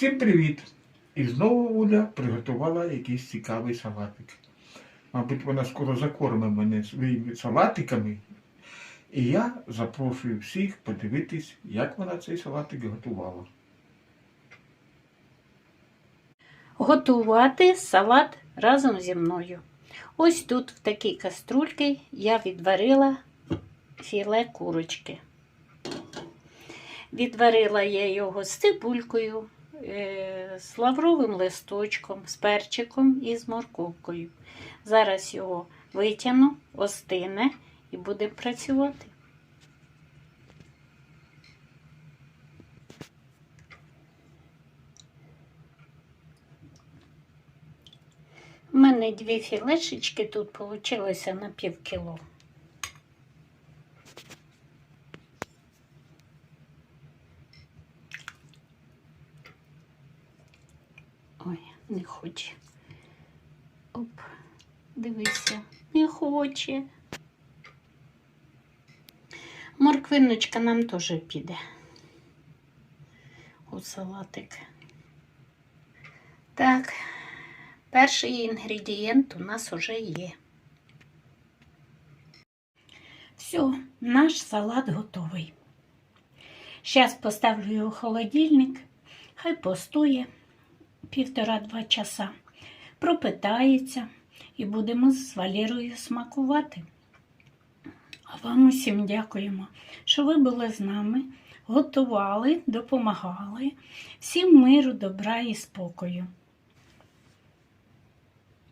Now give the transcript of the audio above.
Всім привіт! І знову Оля приготувала якийсь цікавий салатик. Мабуть, вона скоро закорме мене своїми салатиками. І я запрошую всіх подивитись, як вона цей салатик готувала. Готувати салат разом зі мною. Ось тут, в такій каструльці, я відварила філе курочки. Відварила я його з цибулькою, з лавровим листочком, з перчиком і з морковкою. Зараз його витягну, остине і будемо працювати. У мене дві філешечки тут вийшло на пів кіло. Ой, не хоче. Оп, дивися, не хоче. Морквиночка нам теж піде у салатик. Так. Перший інгредієнт у нас уже є. Все, наш салат готовий. Зараз поставлю його в холодильник, хай постоє півтора-два часа, пропитається і будемо з Валерою смакувати. А вам усім дякуємо, що ви були з нами, готували, допомагали. Всім миру, добра і спокою.